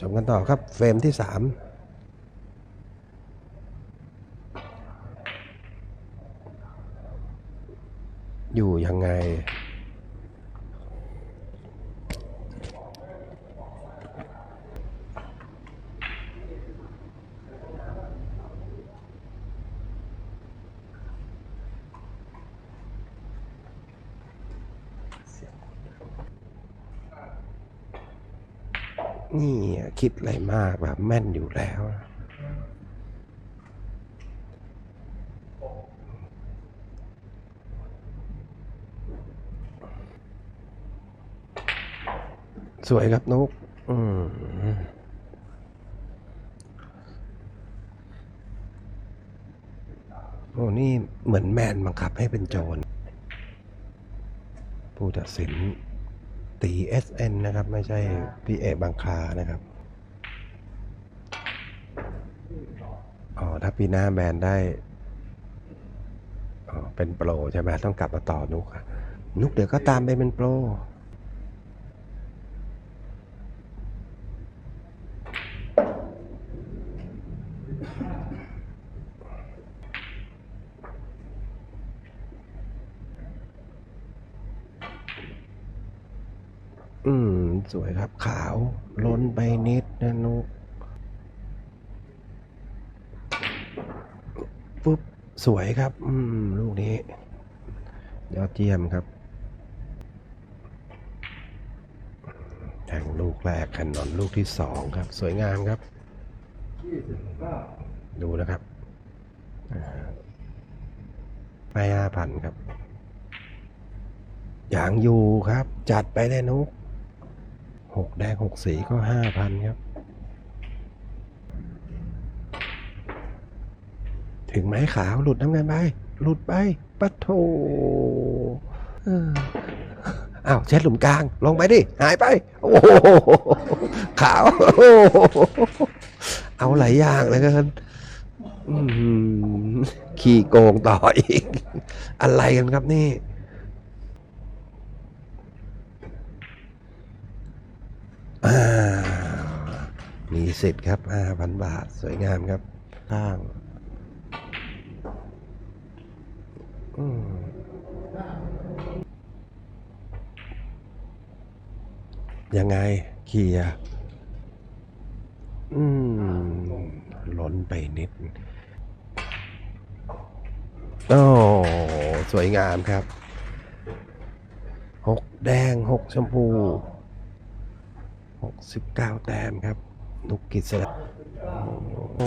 ชมกันต่อครับ เฟรมที่สามอยู่ยังไง นี่คิดอะไรมากแบบแม่นอยู่แล้ว สวยครับนุกอืมโอ้นี่เหมือนแมนบังคับให้เป็นโจรผู้ตัดสิน ตี SN นะครับ ไม่ใช่พี่เอกบางคลานะครับอ๋อถ้าปีหน้าแบนได้อ๋อเป็นโปรใช่ไหมต้องกลับมาต่อนุกนุกเดี๋ยวก็ตามไปเป็นโปร อืม สวยครับขาวล้นไปนิดนะนุกปุ๊บสวยครับ อืม ลูกนี้ ยอดเยี่ยมครับแทงลูกแรกแคนนอนลูกที่สองครับ สวยงามครับ ดูนะครับไปห้าพันครับ อย่างอยู่ครับ จัดไปเลยนุก หกแดงหกสีก็ห้าพันครับ ถึงไม้ขาวหลุดน้ำเงินไป หลุดไปปัดโถอ้าวเช็ดหลุมกลาง ลงไปดิ หายไป โอ้โหขาว เอาหลายอย่างเลยกันขี่โกงต่ออีก อะไรกันครับนี่ อ่า มีสิทธิ์ครับ5,000บาทสวยงามครับ ข้างยังไงเคลียอืมล้นไปนิด โอ้ สวยงามครับ หกแดงหกชมพูหกสิบเก้าแต้มครับ नक्कीच हो